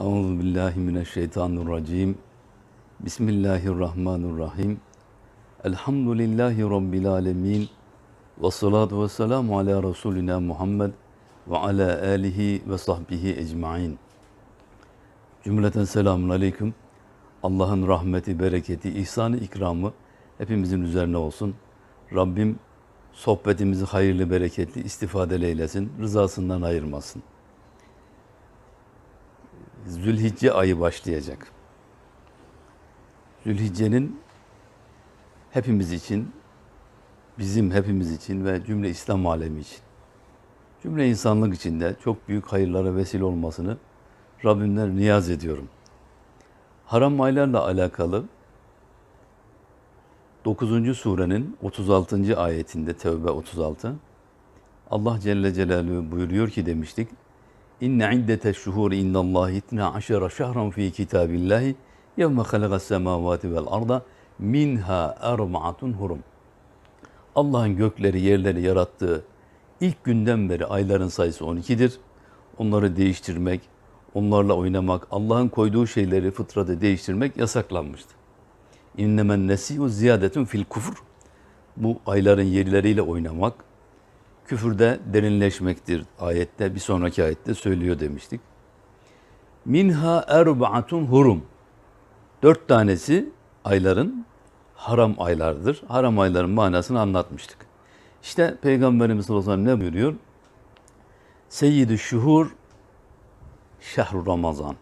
Euzu billahi mineşşeytanirracim. Bismillahirrahmanirrahim. Elhamdülillahi rabbil alamin. Ve salatu ve selamu ala Resulina Muhammed ve ala alihi ve sahbihi ecmaîn. Cümleten selamun aleyküm. Allah'ın rahmeti, bereketi, ihsanı, ikramı hepimizin üzerine olsun. Rabbim sohbetimizi hayırlı, bereketli, istifadeli eylesin. Rızasından ayırmasın. Zülhicce ayı başlayacak. Zülhicce'nin hepimiz için, bizim hepimiz için ve cümle İslam alemi için, cümle insanlık için de çok büyük hayırlara vesile olmasını Rabbimden niyaz ediyorum. Haram aylarla alakalı 9. surenin 36. ayetinde Tevbe 36 Allah Celle Celaluhu buyuruyor ki demiştik İnne iddete şuhur indallahi itna aşara şehran fi kitabillahi yevme halakas semavati vel arda minha erba'atun hurum. Allah'ın gökleri yerleri yarattığı ilk günden beri ayların sayısı 12'dir. Onları değiştirmek, onlarla oynamak, Allah'ın koyduğu şeyleri fıtratı değiştirmek yasaklanmıştı. İnnemen nesi'u ziyadetun fil kufur. Bu ayların yerleriyle oynamak, küfürde derinleşmektir ayette bir sonraki ayette söylüyor demiştik. Minha erbaatun hurum. Dört tanesi ayların haram aylardır. Haram ayların manasını anlatmıştık. İşte Peygamberimiz sallallahu aleyhi ve sellem ne buyuruyor? Seyyidü şuhur şehru Ramazan.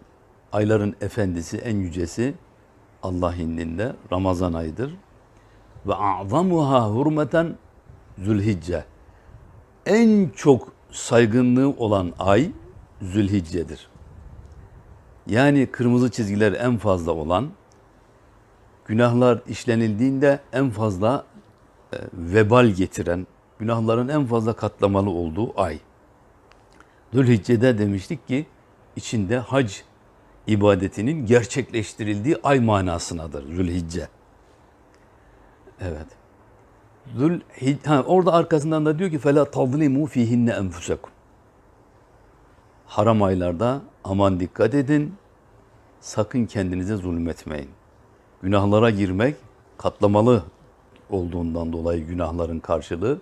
Ayların efendisi, en yücesi Allah indinde Ramazan ayıdır. Ve a'zamuha hurmeten Zülhicce en çok saygınlığı olan ay Zülhicce'dir. Yani kırmızı çizgiler en fazla olan, günahlar işlenildiğinde en fazla e, vebal getiren, günahların en fazla katlamalı olduğu ay. Zülhicce'de demiştik ki içinde hac ibadetinin gerçekleştirildiği ay manasınadır Zülhicce. Evet. Zül, ha, orada arkasından da diyor ki fela tadlimu fihinne enfusekum. Haram aylarda aman dikkat edin. Sakın kendinize zulmetmeyin. Günahlara girmek katlamalı olduğundan dolayı günahların karşılığı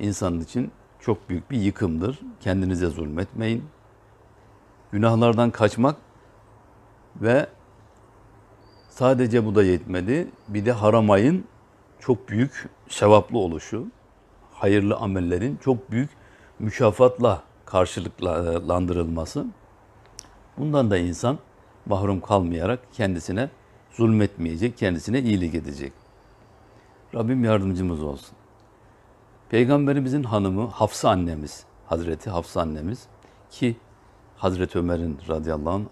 insanın için çok büyük bir yıkımdır. Kendinize zulmetmeyin. Günahlardan kaçmak ve sadece bu da yetmedi. Bir de haram ayın çok büyük sevaplı oluşu, hayırlı amellerin çok büyük mükafatla karşılıklandırılması. Bundan da insan mahrum kalmayarak kendisine zulmetmeyecek, kendisine iyilik edecek. Rabbim yardımcımız olsun. Peygamberimizin hanımı Hafsa annemiz, Hazreti Hafsa annemiz ki Hazreti Ömer'in radıyallahu anh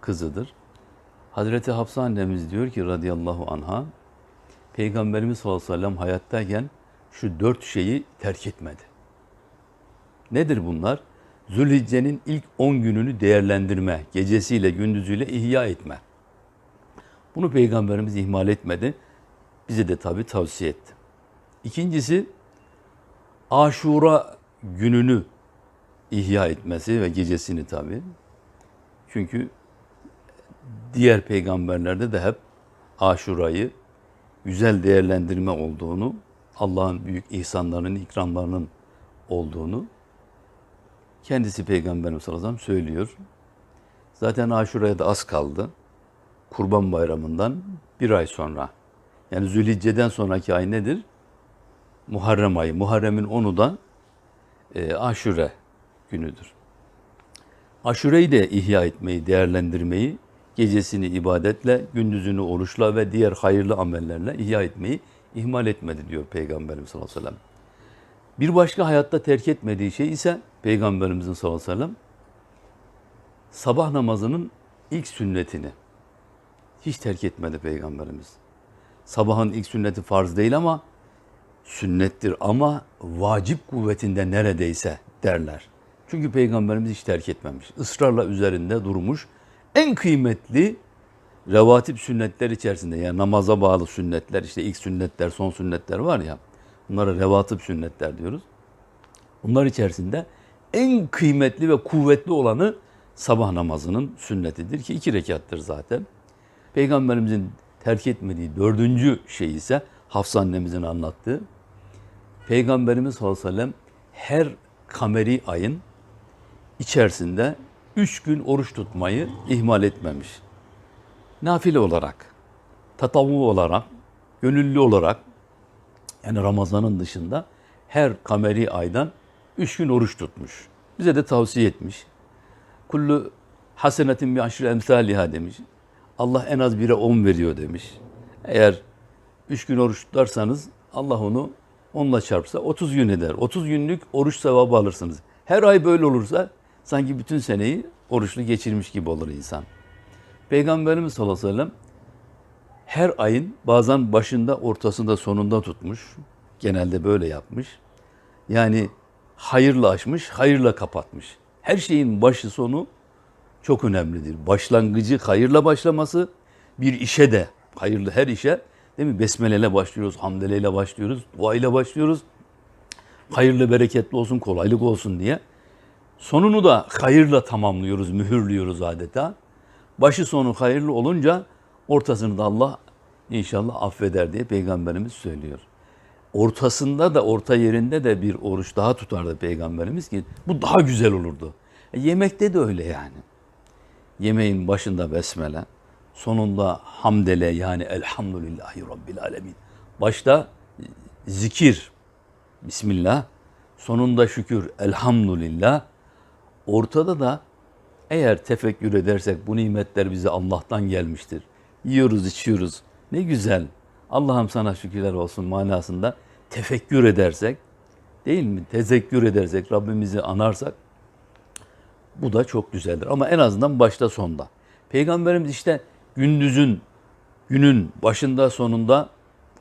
kızıdır. Hazreti Hafsa annemiz diyor ki radıyallahu anha Peygamberimiz sallallahu aleyhi ve sellem hayattayken şu dört şeyi terk etmedi. Nedir bunlar? Zülhicce'nin ilk on gününü değerlendirme, gecesiyle gündüzüyle ihya etme. Bunu Peygamberimiz ihmal etmedi. Bize de tabi tavsiye etti. İkincisi Aşura gününü ihya etmesi ve gecesini tabi. Çünkü diğer peygamberlerde de hep Aşura'yı güzel değerlendirme olduğunu, Allah'ın büyük ihsanlarının, ikramlarının olduğunu kendisi Peygamberimiz sallallahu aleyhi ve sellem söylüyor. Zaten Aşura'ya da az kaldı. Kurban Bayramı'ndan bir ay sonra. Yani Zülhicce'den sonraki ay nedir? Muharrem ayı. Muharrem'in onu da e, Aşure günüdür. Aşure'yi de ihya etmeyi, değerlendirmeyi gecesini ibadetle, gündüzünü oruçla ve diğer hayırlı amellerle ihya etmeyi ihmal etmedi diyor Peygamberimiz sallallahu aleyhi ve sellem. Bir başka hayatta terk etmediği şey ise Peygamberimizin sallallahu aleyhi ve sellem sabah namazının ilk sünnetini hiç terk etmedi Peygamberimiz. Sabahın ilk sünneti farz değil ama sünnettir ama vacip kuvvetinde neredeyse derler. Çünkü Peygamberimiz hiç terk etmemiş. Israrla üzerinde durmuş en kıymetli revatip sünnetler içerisinde yani namaza bağlı sünnetler işte ilk sünnetler son sünnetler var ya bunlara revatip sünnetler diyoruz. Bunlar içerisinde en kıymetli ve kuvvetli olanı sabah namazının sünnetidir ki iki rekattır zaten. Peygamberimizin terk etmediği dördüncü şey ise Hafsa annemizin anlattığı. Peygamberimiz sallallahu aleyhi ve sellem her kameri ayın içerisinde üç gün oruç tutmayı ihmal etmemiş. Nafile olarak, tatavu olarak, gönüllü olarak yani Ramazan'ın dışında her kameri aydan üç gün oruç tutmuş. Bize de tavsiye etmiş. Kullu hasenetin bi aşri emsaliha demiş. Allah en az bire on veriyor demiş. Eğer üç gün oruç tutarsanız Allah onu onunla çarpsa 30 gün eder. 30 günlük oruç sevabı alırsınız. Her ay böyle olursa sanki bütün seneyi oruçlu geçirmiş gibi olur insan. Peygamberimiz sallallahu aleyhi ve sellem her ayın bazen başında, ortasında, sonunda tutmuş. Genelde böyle yapmış. Yani hayırla açmış, hayırla kapatmış. Her şeyin başı sonu çok önemlidir. Başlangıcı hayırla başlaması, bir işe de hayırlı her işe değil mi? Besmeleyle başlıyoruz, hamdeleyle başlıyoruz, dua ile başlıyoruz. Hayırlı, bereketli olsun, kolaylık olsun diye. Sonunu da hayırla tamamlıyoruz, mühürlüyoruz adeta. Başı sonu hayırlı olunca ortasını da Allah inşallah affeder diye Peygamberimiz söylüyor. Ortasında da orta yerinde de bir oruç daha tutardı Peygamberimiz ki bu daha güzel olurdu. E, yemekte de öyle yani. Yemeğin başında besmele, sonunda hamdele yani elhamdülillahi rabbil alemin. Başta zikir, bismillah, sonunda şükür, elhamdülillah. Ortada da eğer tefekkür edersek bu nimetler bize Allah'tan gelmiştir. Yiyoruz, içiyoruz. Ne güzel. Allah'ım sana şükürler olsun manasında tefekkür edersek, değil mi? Tezekkür edersek, Rabbimizi anarsak bu da çok güzeldir. Ama en azından başta sonda. Peygamberimiz işte gündüzün, günün başında sonunda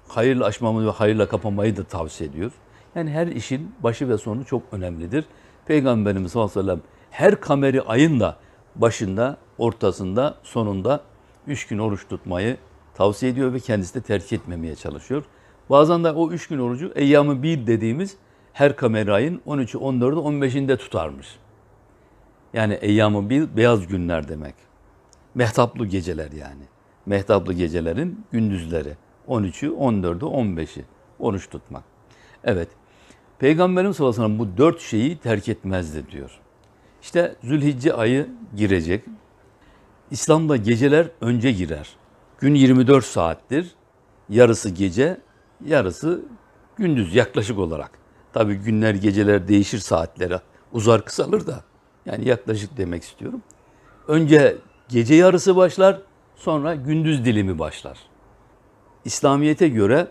hayırla açmamı ve hayırla kapamayı da tavsiye ediyor. Yani her işin başı ve sonu çok önemlidir. Peygamberimiz sallallahu aleyhi ve sellem her kameri ayın da başında, ortasında, sonunda üç gün oruç tutmayı tavsiye ediyor ve kendisi de terk etmemeye çalışıyor. Bazen de o üç gün orucu eyyamı bir dediğimiz her kameri ayın 13'ü, 14'ü, 15'inde tutarmış. Yani eyyamı bir beyaz günler demek. Mehtaplı geceler yani. Mehtaplı gecelerin gündüzleri. 13'ü, 14'ü, 15'i oruç tutmak. Evet. Peygamberimiz sallallahu bu dört şeyi terk etmezdi diyor. İşte Zülhicce ayı girecek. İslam'da geceler önce girer. Gün 24 saattir. Yarısı gece, yarısı gündüz yaklaşık olarak. Tabii günler geceler değişir saatlere. Uzar kısalır da. Yani yaklaşık demek istiyorum. Önce gece yarısı başlar, sonra gündüz dilimi başlar. İslamiyete göre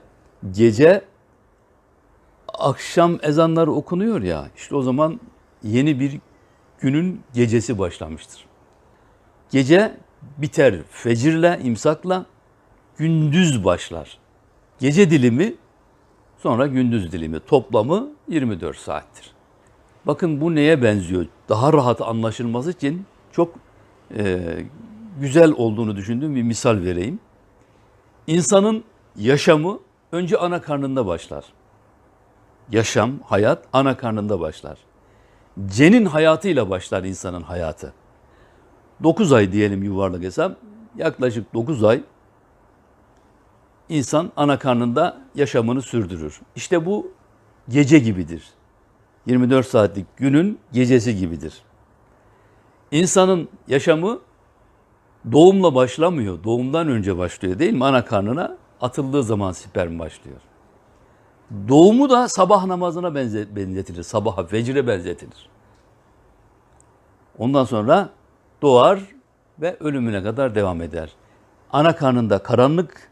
gece akşam ezanları okunuyor ya, işte o zaman yeni bir günün gecesi başlamıştır. Gece biter fecirle, imsakla, gündüz başlar. Gece dilimi sonra gündüz dilimi toplamı 24 saattir. Bakın bu neye benziyor? Daha rahat anlaşılması için çok e, güzel olduğunu düşündüğüm bir misal vereyim. İnsanın yaşamı önce ana karnında başlar. Yaşam, hayat ana karnında başlar. Cenin hayatıyla başlar insanın hayatı. 9 ay diyelim yuvarlak hesap. Yaklaşık 9 ay insan ana karnında yaşamını sürdürür. İşte bu gece gibidir. 24 saatlik günün gecesi gibidir. İnsanın yaşamı doğumla başlamıyor. Doğumdan önce başlıyor değil mi? Ana karnına atıldığı zaman sperm başlıyor. Doğumu da sabah namazına benzetilir. Sabaha, fecre benzetilir. Ondan sonra doğar ve ölümüne kadar devam eder. Ana karnında karanlık,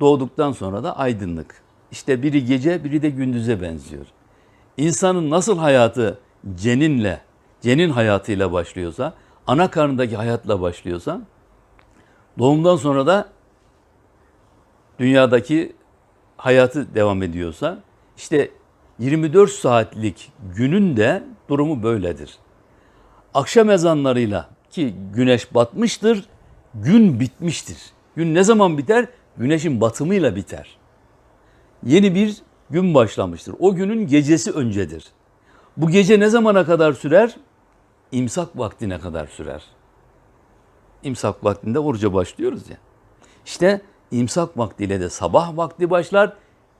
doğduktan sonra da aydınlık. İşte biri gece, biri de gündüze benziyor. İnsanın nasıl hayatı ceninle, cenin hayatıyla başlıyorsa, ana karnındaki hayatla başlıyorsa, doğumdan sonra da dünyadaki hayatı devam ediyorsa, işte 24 saatlik günün de durumu böyledir. Akşam ezanlarıyla ki güneş batmıştır, gün bitmiştir. Gün ne zaman biter? Güneşin batımıyla biter. Yeni bir gün başlamıştır. O günün gecesi öncedir. Bu gece ne zamana kadar sürer? imsak vaktine kadar sürer. İmsak vaktinde oruca başlıyoruz ya. İşte imsak vaktiyle de sabah vakti başlar,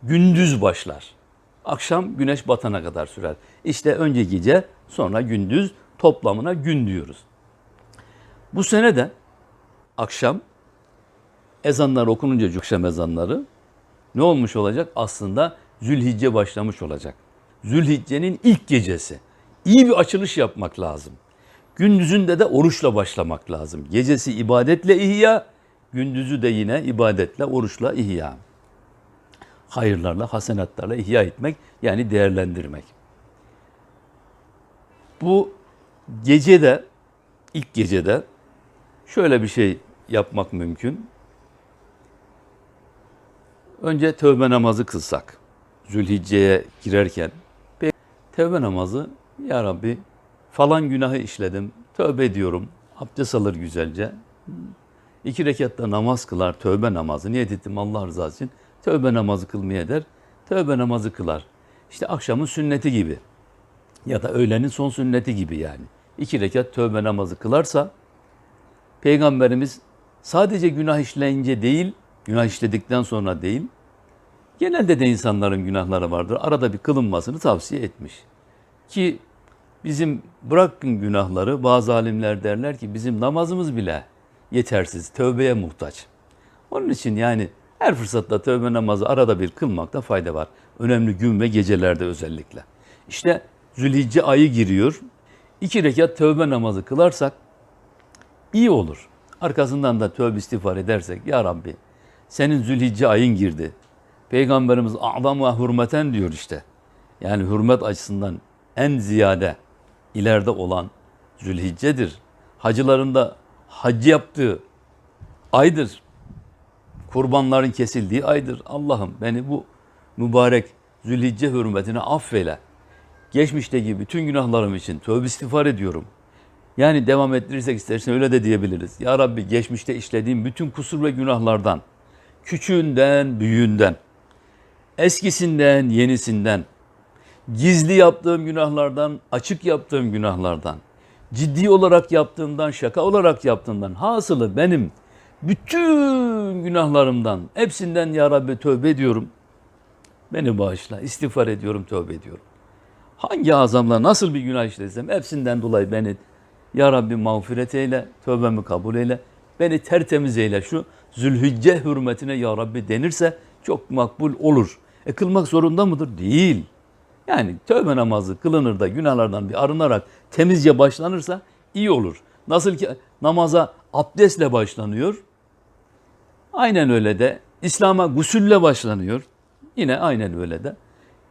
gündüz başlar. Akşam güneş batana kadar sürer. İşte önce gece, sonra gündüz toplamına gün diyoruz. Bu sene de akşam ezanlar okununca akşam ezanları ne olmuş olacak? Aslında Zülhicce başlamış olacak. Zülhicce'nin ilk gecesi. İyi bir açılış yapmak lazım. Gündüzünde de oruçla başlamak lazım. Gecesi ibadetle ihya, gündüzü de yine ibadetle, oruçla ihya. Hayırlarla, hasenatlarla ihya etmek yani değerlendirmek. Bu gecede, ilk gecede şöyle bir şey yapmak mümkün. Önce tövbe namazı kılsak. Zülhicce'ye girerken tövbe namazı ya Rabbi falan günahı işledim. Tövbe ediyorum. Abdest alır güzelce. İki rekatta namaz kılar. Tövbe namazı. Niyet ettim Allah rızası için. Tövbe namazı kılmaya der. Tövbe namazı kılar. İşte akşamın sünneti gibi. Ya da öğlenin son sünneti gibi yani. İki rekat tövbe namazı kılarsa Peygamberimiz sadece günah işleyince değil, günah işledikten sonra değil, genelde de insanların günahları vardır. Arada bir kılınmasını tavsiye etmiş. Ki bizim bırakın günahları bazı alimler derler ki bizim namazımız bile yetersiz, tövbeye muhtaç. Onun için yani her fırsatta tövbe namazı arada bir kılmakta fayda var. Önemli gün ve gecelerde özellikle. İşte Zülhicce ayı giriyor. İki rekat tövbe namazı kılarsak iyi olur. Arkasından da tövbe istiğfar edersek ya Rabbi senin Zülhicce ayın girdi. Peygamberimiz a'zam ve hürmeten diyor işte. Yani hürmet açısından en ziyade ileride olan Zülhicce'dir. Hacıların da hac yaptığı aydır. Kurbanların kesildiği aydır. Allah'ım beni bu mübarek Zülhicce hürmetine affeyle. Geçmişteki bütün günahlarım için tövbe istiğfar ediyorum. Yani devam ettirirsek istersen öyle de diyebiliriz. Ya Rabbi geçmişte işlediğim bütün kusur ve günahlardan, küçüğünden, büyüğünden, eskisinden, yenisinden, gizli yaptığım günahlardan, açık yaptığım günahlardan, ciddi olarak yaptığımdan, şaka olarak yaptığımdan, hasılı benim bütün günahlarımdan, hepsinden Ya Rabbi tövbe ediyorum. Beni bağışla, istiğfar ediyorum, tövbe ediyorum. Hangi azamla nasıl bir günah işlesem hepsinden dolayı beni Ya Rabbi mağfiret eyle, tövbemi kabul eyle, beni tertemiz eyle. Şu Zülhicce hürmetine Ya Rabbi denirse çok makbul olur. E kılmak zorunda mıdır? Değil. Yani tövbe namazı kılınır da günahlardan bir arınarak temizce başlanırsa iyi olur. Nasıl ki namaza abdestle başlanıyor. Aynen öyle de İslam'a gusülle başlanıyor. Yine aynen öyle de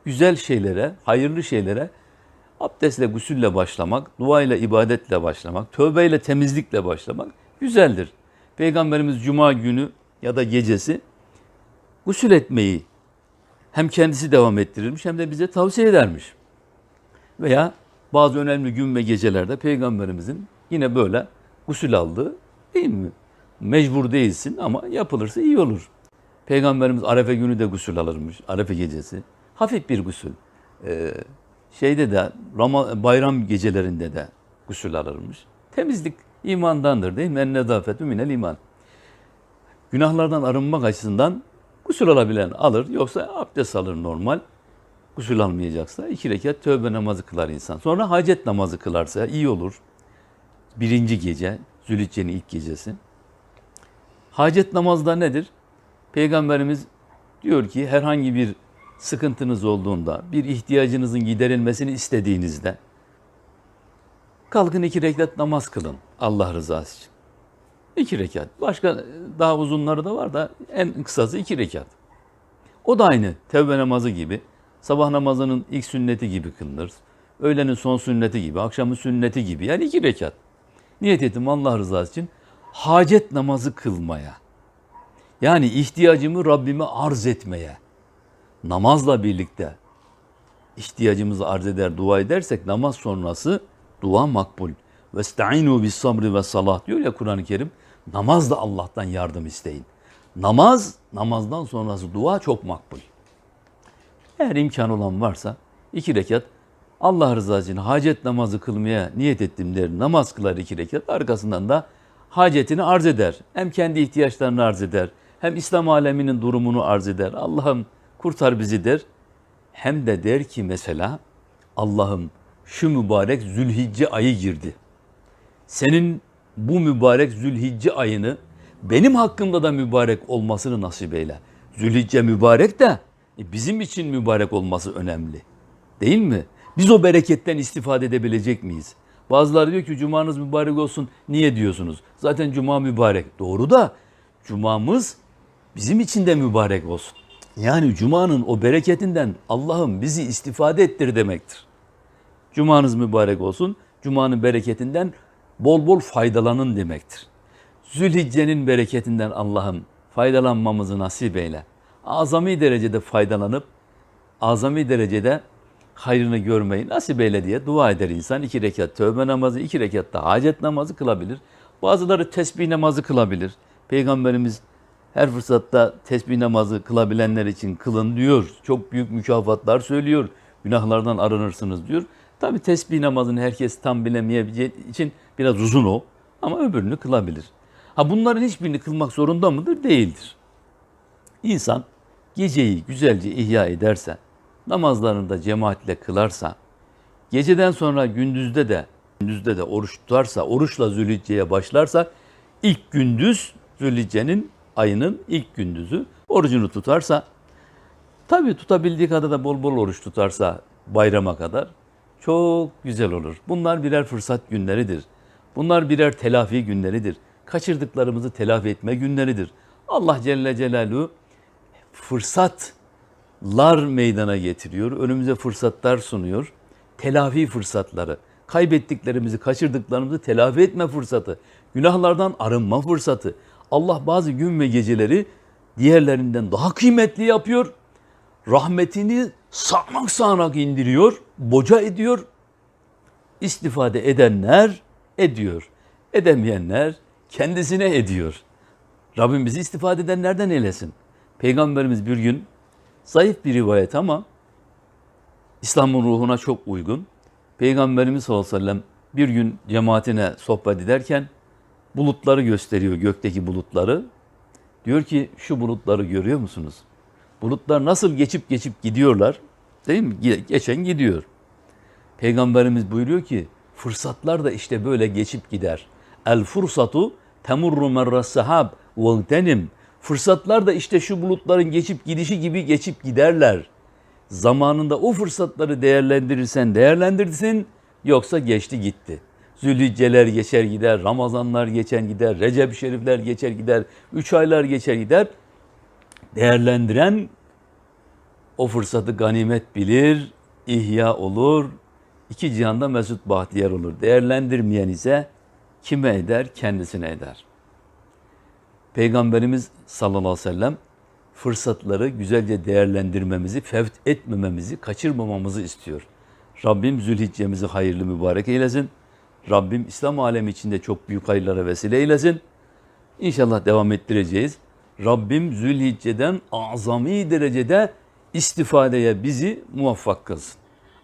güzel şeylere, hayırlı şeylere abdestle, gusülle başlamak, duayla, ibadetle başlamak, tövbeyle, temizlikle başlamak güzeldir. Peygamberimiz cuma günü ya da gecesi gusül etmeyi hem kendisi devam ettirirmiş hem de bize tavsiye edermiş. Veya bazı önemli gün ve gecelerde Peygamberimizin yine böyle gusül aldığı değil mi? Mecbur değilsin ama yapılırsa iyi olur. Peygamberimiz Arefe günü de gusül alırmış, Arefe gecesi. Hafif bir gusül. Ee, şeyde de bayram gecelerinde de gusül alırmış. Temizlik imandandır değil mi? En nedafetü minel iman. Günahlardan arınmak açısından gusül alabilen alır. Yoksa abdest alır normal. Gusül almayacaksa iki rekat tövbe namazı kılar insan. Sonra hacet namazı kılarsa iyi olur. Birinci gece, Zülhicce'nin ilk gecesi. Hacet namazı da nedir? Peygamberimiz diyor ki herhangi bir sıkıntınız olduğunda, bir ihtiyacınızın giderilmesini istediğinizde kalkın iki rekat namaz kılın Allah rızası için. İki rekat. Başka daha uzunları da var da en kısası iki rekat. O da aynı tevbe namazı gibi. Sabah namazının ilk sünneti gibi kılınır. Öğlenin son sünneti gibi, akşamın sünneti gibi. Yani iki rekat. Niyet ettim Allah rızası için hacet namazı kılmaya. Yani ihtiyacımı Rabbime arz etmeye. Namazla birlikte ihtiyacımızı arz eder, dua edersek namaz sonrası dua makbul. Ve sta'inu bis sabri ve salah diyor ya Kur'an-ı Kerim. Namazla Allah'tan yardım isteyin. Namaz, namazdan sonrası dua çok makbul. Eğer imkan olan varsa iki rekat Allah rızası için hacet namazı kılmaya niyet ettim der. Namaz kılar iki rekat. Arkasından da hacetini arz eder. Hem kendi ihtiyaçlarını arz eder. Hem İslam aleminin durumunu arz eder. Allah'ım kurtar bizi der. Hem de der ki mesela Allah'ım şu mübarek Zülhicce ayı girdi. Senin bu mübarek Zülhicce ayını benim hakkımda da mübarek olmasını nasip eyle. Zülhicce mübarek de e, bizim için mübarek olması önemli. Değil mi? Biz o bereketten istifade edebilecek miyiz? Bazıları diyor ki cumanız mübarek olsun. Niye diyorsunuz? Zaten cuma mübarek. Doğru da cumamız bizim için de mübarek olsun. Yani cumanın o bereketinden Allah'ım bizi istifade ettir demektir. Cumanız mübarek olsun. Cumanın bereketinden bol bol faydalanın demektir. Zülhicce'nin bereketinden Allah'ım faydalanmamızı nasip eyle. Azami derecede faydalanıp azami derecede hayrını görmeyi nasip eyle diye dua eder insan. İki rekat tövbe namazı, iki rekat da hacet namazı kılabilir. Bazıları tesbih namazı kılabilir. Peygamberimiz her fırsatta tesbih namazı kılabilenler için kılın diyor. Çok büyük mükafatlar söylüyor. Günahlardan arınırsınız diyor. Tabi tesbih namazını herkes tam bilemeyebileceği için biraz uzun o. Ama öbürünü kılabilir. Ha bunların hiçbirini kılmak zorunda mıdır? Değildir. İnsan geceyi güzelce ihya ederse, namazlarını da cemaatle kılarsa, geceden sonra gündüzde de gündüzde de oruç tutarsa, oruçla Zülhicce'ye başlarsa ilk gündüz Zülhicce'nin ayının ilk gündüzü orucunu tutarsa tabi tutabildiği kadar da bol bol oruç tutarsa bayrama kadar çok güzel olur. Bunlar birer fırsat günleridir. Bunlar birer telafi günleridir. Kaçırdıklarımızı telafi etme günleridir. Allah Celle Celaluhu fırsatlar meydana getiriyor. Önümüze fırsatlar sunuyor. Telafi fırsatları. Kaybettiklerimizi, kaçırdıklarımızı telafi etme fırsatı. Günahlardan arınma fırsatı. Allah bazı gün ve geceleri diğerlerinden daha kıymetli yapıyor. Rahmetini sağanak sağanak indiriyor, boca ediyor. İstifade edenler ediyor. Edemeyenler kendisine ediyor. Rabbim bizi istifade edenlerden eylesin. Peygamberimiz bir gün zayıf bir rivayet ama İslam'ın ruhuna çok uygun. Peygamberimiz sallallahu aleyhi ve sellem bir gün cemaatine sohbet ederken bulutları gösteriyor, gökteki bulutları. Diyor ki şu bulutları görüyor musunuz? Bulutlar nasıl geçip geçip gidiyorlar? Değil mi? Geçen gidiyor. Peygamberimiz buyuruyor ki fırsatlar da işte böyle geçip gider. El fursatu temurru merras sahab ve Fırsatlar da işte şu bulutların geçip gidişi gibi geçip giderler. Zamanında o fırsatları değerlendirirsen değerlendirsin yoksa geçti gitti. Zülhicceler geçer gider, Ramazanlar geçer gider, Recep Şerifler geçer gider, üç aylar geçer gider. Değerlendiren o fırsatı ganimet bilir, ihya olur, iki cihanda mesut bahtiyar olur. Değerlendirmeyen ise kime eder? Kendisine eder. Peygamberimiz sallallahu aleyhi ve sellem fırsatları güzelce değerlendirmemizi, fevt etmememizi, kaçırmamamızı istiyor. Rabbim Zülhiccemizi hayırlı mübarek eylesin. Rabbim İslam alemi içinde çok büyük hayırlara vesile eylesin. İnşallah devam ettireceğiz. Rabbim Zülhicce'den azami derecede istifadeye bizi muvaffak kılsın.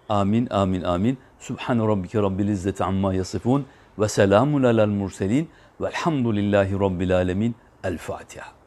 Amin, amin, amin. Subhan rabbike rabbil izzeti amma yasifun ve selamun alel murselin velhamdülillahi rabbil alemin. El Fatiha.